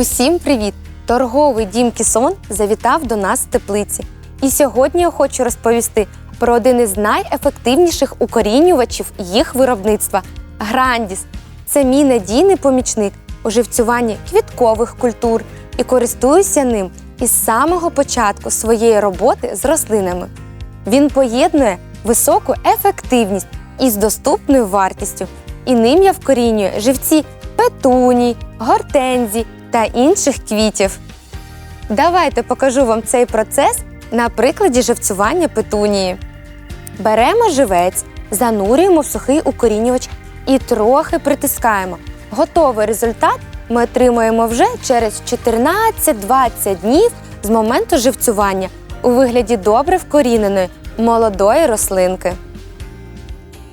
Усім привіт! Торговий дім Кісон завітав до нас з теплиці. І сьогодні я хочу розповісти про один із найефективніших укорінювачів їх виробництва Грандіс. Це мій надійний помічник у живцюванні квіткових культур і користуюся ним із самого початку своєї роботи з рослинами. Він поєднує високу ефективність із доступною вартістю, і ним я вкорінюю живці петуній, гортензій та інших квітів. Давайте покажу вам цей процес на прикладі живцювання петунії. Беремо живець, занурюємо в сухий укорінювач і трохи притискаємо. Готовий результат ми отримуємо вже через 14-20 днів з моменту живцювання у вигляді добре вкоріненої молодої рослинки.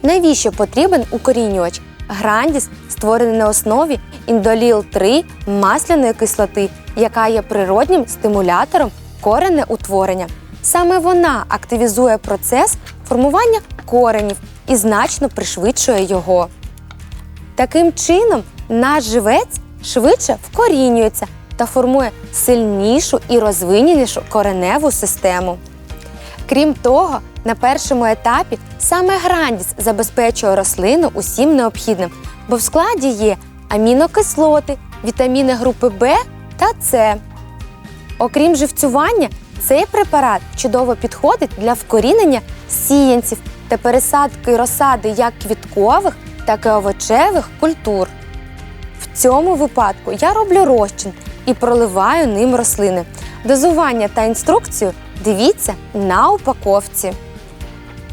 Навіщо потрібен укорінювач? Грандіс створений на основі індоліл 3 масляної кислоти, яка є природнім стимулятором коренеутворення. Саме вона активізує процес формування коренів і значно пришвидшує його. Таким чином, наш живець швидше вкорінюється та формує сильнішу і розвиненішу кореневу систему. Крім того, на першому етапі саме грандіс забезпечує рослину усім необхідним, бо в складі є амінокислоти, вітаміни групи В та С. Окрім живцювання, цей препарат чудово підходить для вкорінення сіянців та пересадки розсади як квіткових, так і овочевих культур. В цьому випадку я роблю розчин і проливаю ним рослини. Дозування та інструкцію дивіться на упаковці.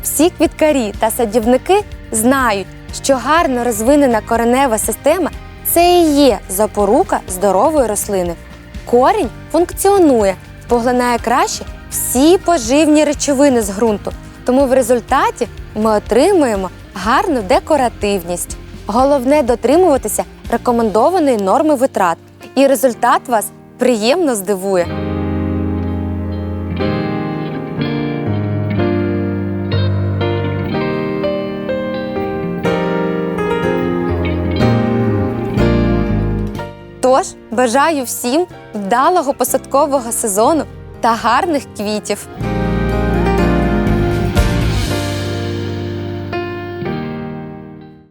Всі квіткарі та садівники знають, що гарно розвинена коренева система це і є запорука здорової рослини. Корінь функціонує, поглинає краще всі поживні речовини з ґрунту, тому в результаті ми отримуємо гарну декоративність. Головне дотримуватися рекомендованої норми витрат, і результат вас приємно здивує. Тож бажаю всім вдалого посадкового сезону та гарних квітів.